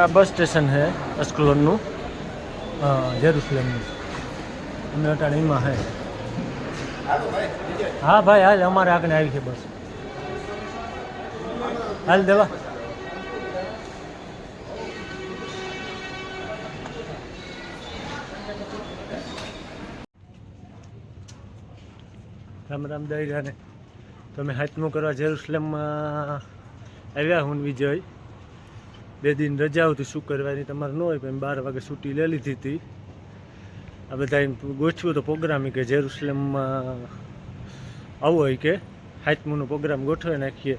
આ bus station છે અસ્કલોનનું જેરુસલેમનું અમે અટાણે એમાં હે. હા ભાઈ, હાલ અમારે આગળ આવી છે બસ. હાલ દેવા. રામ રામ દઈ તમે હાથમું કરવા જેરુસલેમમાં આવ્યા હું વિજય. બે દિન રજા હતી શું કરવાની તમારે ન હોય પણ બાર વાગે છૂટી લઈ લીધી હતી. આ બધા ગોઠવ્યો તો પ્રોગ્રામ કે જેરુસલેમમાં આવો હોય કે હાથમુનો પ્રોગ્રામ ગોઠવી નાખીએ.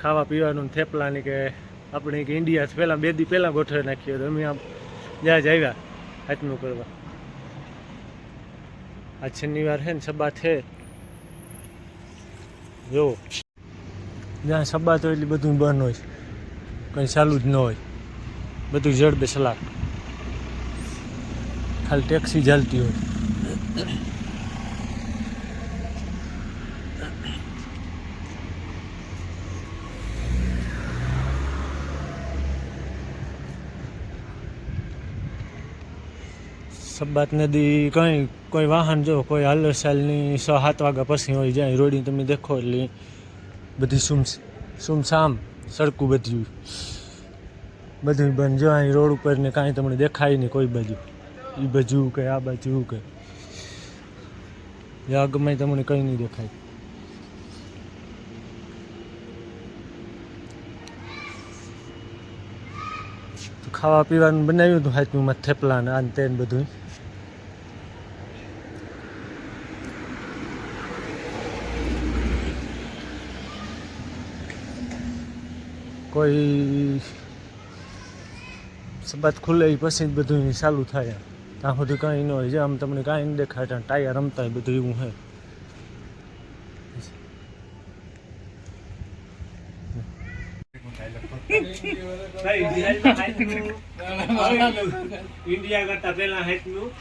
ખાવા પીવાનું થેપલાની કે આપણે કે ઇન્ડિયા પહેલાં બે દી પહેલાં ગોઠવી નાખીએ. તો અમે આમ જ્યાં જ આવ્યા હાથમું કરવા. આ શનિવાર છે ને સબા છે. જો. જ્યાં સબા તો એટલી બધું બંધ હોય કંઈ ચાલુ જ ન હોય. બધું જડબે સલાક ખાલી ટેક્સી ચાલતી હોય. સબાત નદી કંઈ, કોઈ વાહન જો, કોઈ હાલસાલની છ સાત વાગ્યા પછી હોય, જાય રોડી તમે દેખો એટલે બધી સુમ સુમસામ. સડકું બધું. બધું બંધ. જો અહીં રોડ ઉપર ને કાંઈ તમને દેખાય નહીં કોઈ બાજુ. એ બાજુ કે આ બાજુ કે. આગમાં તમને કંઈ નહીં દેખાય. ખાવા પીવાનું બનાવ્યું હતું હાથમાં થેપલા ને આન ને તે બધું કોઈ સબાત ખુલે પછી જ બધું ચાલુ થાય. ત્યાં સુધી કાંઈ ન હોય. છે આમ તમને કાંઈ ન દેખાય ટાયર રમતા હોય બધું એવું હે ઇન્ડિયા કરતા પેલા હેતનું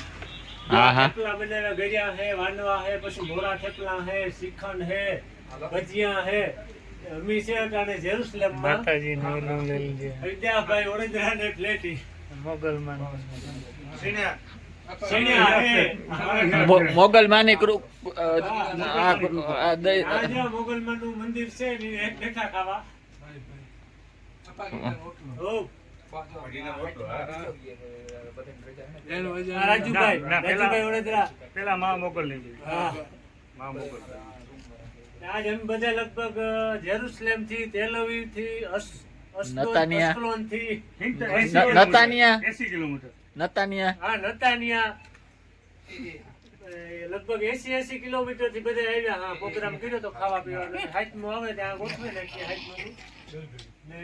હા, હા. થેપલા બનાવ્યા ગળ્યા હે વાનવા હે પછી મોરા થેપલા હે શ્રીખંડ હે ભજીયા હે. અમી છે અટાણે માતાજીનું ઓલું લઈ લીધે. વિદ્યાભાઈ વડોદરા ને પ્લેટી મોગલમાં શેણ્યા હે. મો- મોગલ માની કૃ અ, આ આ દઈ- આ જે મોગલમાનું મંદિર છે બેઠા ખાવા. રાજુભાઈ પેલા- રાજુભાઈ વડોદરા. પેલા માં મોકલ લીધી. હા. માં મોકલ આજ અમે બધા લગભગ જેરુસલેમથી તેલવી થી. અસ્કલોનથી નતાનિયા. એસી કિલોમીટર. નતાનિયા. હા નતાનિયા. લગભગ એસી એસી કિલોમીટરથી બધા આવ્યા. હા પ્રોગ્રામ કર્યો તો ખાવા પીવાનો. હાઈટમાં આવે ત્યાં ગોઠવી નાખીએ હાઈટમાં. ને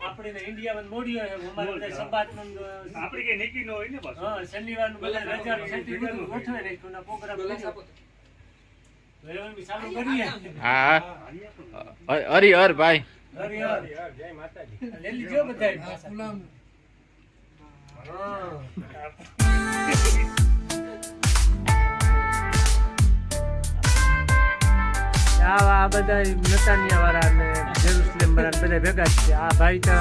આપણે ને ઇન્ડિયામાં મોડ્યો હોય અમારે બધા સબાતમાં આપણે કઈ નીકળી ન હોય ને પાછું. હા શનિવારનું બધા રજા ગોઠવે નાખ્યું પ્રોગ્રામ કર્યો તો હવે અમે ચાલુ કરીએ હા હરિહર ભાઈ. આ બધા નતાનિયા વાળા બધા ભેગા છે આ ભાઈ તો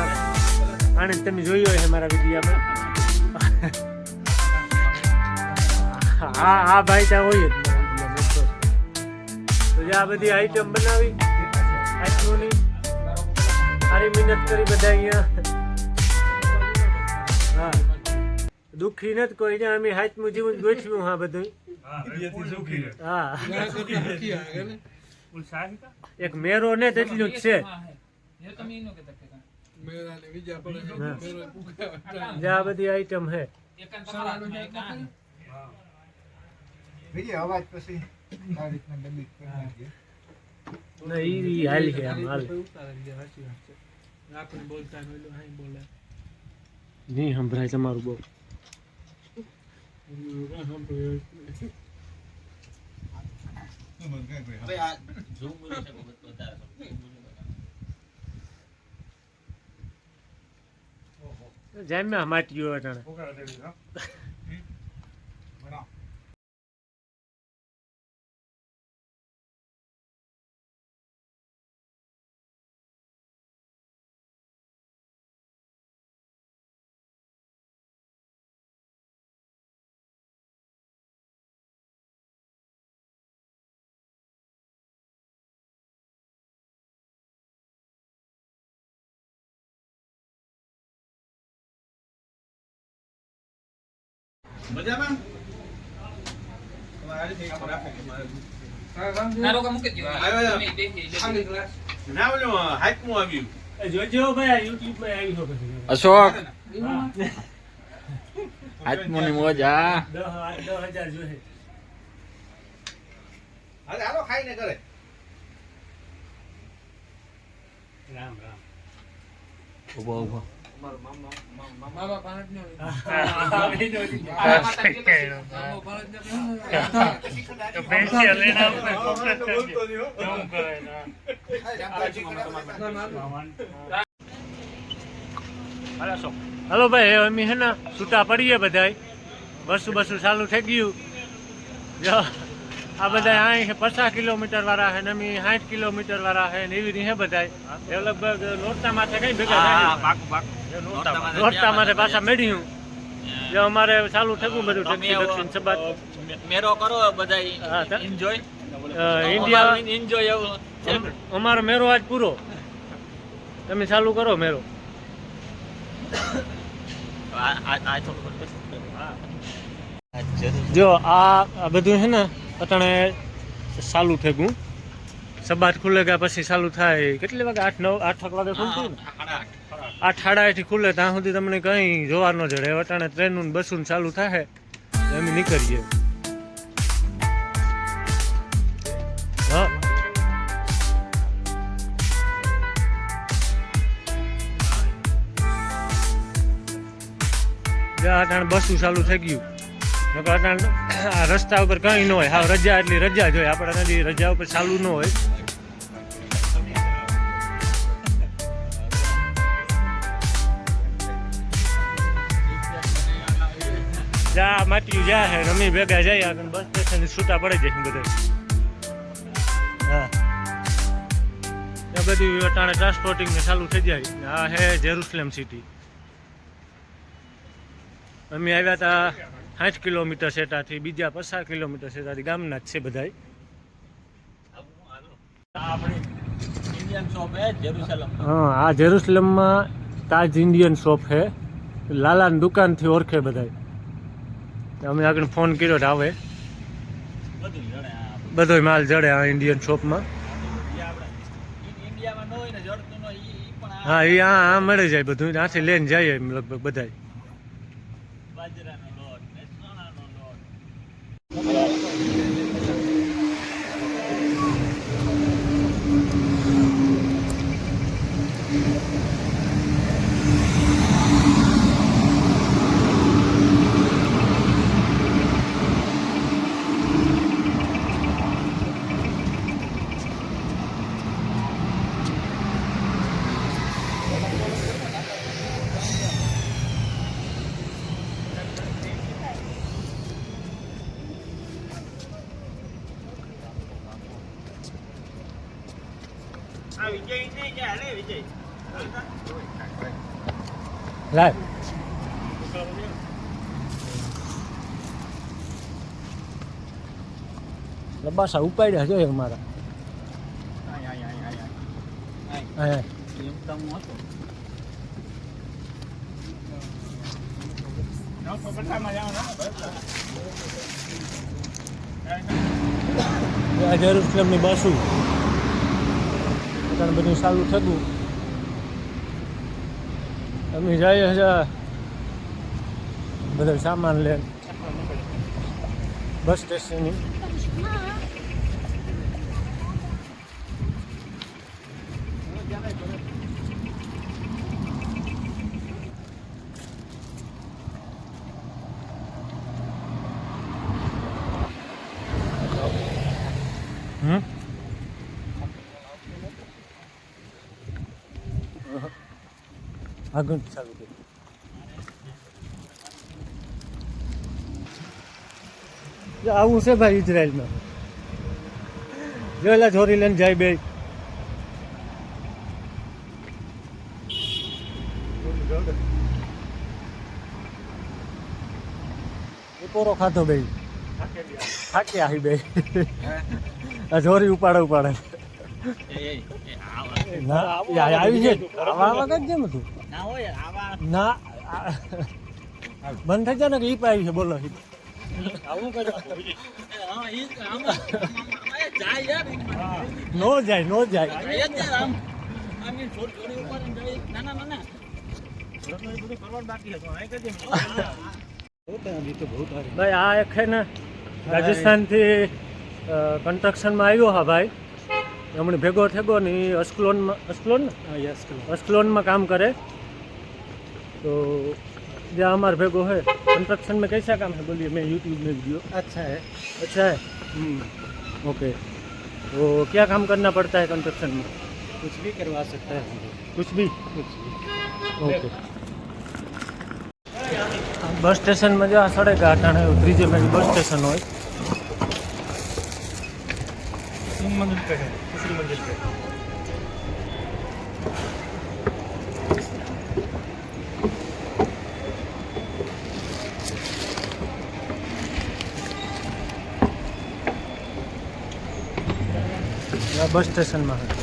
આને તમે જોયું હોય મારા વિડીયામાં હા આ ભાઈ ત્યાં હોય તો. આ બધી આઈટમ બનાવી. આઈટમોની સારી મહેનત કરી બધા અહીંયા. હા. દુઃખી નથી કોઈ. ને અમે હાથમાં જીવન ગોઠવ્યું હા બધું હા. એક મેરો ને તેટલું જ છે. હા. આ બધી આઈટમ છે બીજી અવાજ પછી આ રીતના ડબી કરી નાખજે. ના ઈ ઈ હાલ છે આમ હાલ. આપણે બોલતા હાઈ બોલે. નહીં સંભળાય તમારું બહુ. જામ્યા માટી અટાણે ફોગા દસ આ દસ હજાર જોઈએ અરે હાલો ખાઈને કરે રામ રામ ઊભો ઊભો હલો ભાઈ અમે હે ને છૂટા પડીએ બધાય. વસ્તુ બસું ચાલુ થઈ ગયું. જો. આ બધા અહીં પચાસ કિલોમીટર વાળા છે ને અમે સાઠ કિલોમીટર વાળા છે ને એવી રીતે બધા એ લગભગ નોરતા માથે કઈ ભેગા થાય નોરતા માથે પાછા મેળ્યું. જો અમારે ચાલુ થયું બધું દક્ષિણ દક્ષિણ સબાત મેરો કરો બધા એન્જોય ઇન્ડિયા એન્જોય એવું અમારો મેરો આજ પૂરો. તમે ચાલુ કરો મેરો. આ આ આ થોડું જો આ આ બધું છે ને અટાણે ચાલુ થઈ ગયું સબાટ ખુલે ગયા પછી ચાલુ થાય. કેટલી વાગે? આઠ નવ આઠ વાગે ખુલતું ને? આઠ સાડા આઠથી ખુલે. ત્યાં સુધી તમને કંઈ જોવા ન જડે. અટાણે ટ્રેનનું બસનું ચાલુ થાય. એમ અમે નીકળીએ. હા. અટાણે બસું ચાલુ થઈ ગયું. આ રસ્તા ઉપર કંઈ ન હોય. હા રજા એટલી રજા જ હોય. આપણે નથી, રજા ઉપર ચાલુ ન હોય. જા માટી જા હે. રમી ભેગા જાય આગળ. બસ સ્ટેશન છૂટા પડી જાય બધા. હા. બધું અટાણે ટ્રાન્સપોર્ટિંગ ને ચાલુ થઈ જાય. આ હે જેરુસલેમ સિટી અમે આવ્યા હતા સાઠ કિલોમીટર સેટાથી, બીજા પચાસ કિલોમીટર સેટાથી ગામના જ છે શોપ હે હા આ જેરુસલેમમાં તાજ ઇન્ડિયન શોપ છે. લાલાની દુકાનથી ઓળખે બધાય. અમે આગળ ફોન કર્યો તો આવે. બધો માલ જડે આ ઇન્ડિયન શોપમાં. હા, એ આ મળી જાય બધું. ત્યાંથી લઈને જઈએ લગભગ બધાય. Thank you. લાય લબાસા ઉપાડ્યા છે અમારા હા એમ તમ હતો આ જેરુસલેમની બસું અત્યારે બધું ચાલુ થતું અમે જઈએ છે બધો સામાન લે બસ સ્ટેશનની. આગળ ચાલુ કર્યું આવું છે ભાઈ ઇઝરાયલમાં. જોયેલા છોરી જોરી લઈને જાય બે. પોરો ખાતો બે. થાકી આવી બે. આ છોરી ઉપાડે ઉપાડે. એ એ એ આવા ના આ- આવી છે. આવા કેમ હતું. ના હોય આવા ના બંધ થઈ જાય ને ઈ પાઈ છે બોલો આવું કરો. હા ઈ જાય યાર નો જાય નો જાય. આમ. આની છોડ છોડી ઉપર જાય. નાના નાના ભાઈ આ એક છે ને રાજસ્થાનથી કન્સ્ટ્રક્શનમાં આવ્યો હા ભાઈ. હમણાં ભેગો થેગો ને અસ્કલોનમાં અસ્કલોન. અસ્કલોનમાં કામ કરે. तो जो हमारे भेगो है कंस्ट्रक्शन में कैसा काम है बोलिए मैं यूट्यूब में वीडियो अच्छा है अच्छा है ओके तो क्या काम करना पड़ता है कंस्ट्रक्शन में कुछ भी करवा सकता है कुछ भी कुछ भी ओके બસ સ્ટેશનમાં જો આ સડે ઘાટાણે ત્રીજે મેં બસ સ્ટેશન હોય મંદિર पे है दूसरी मंजिल पे બસ સ્ટેશનમાં.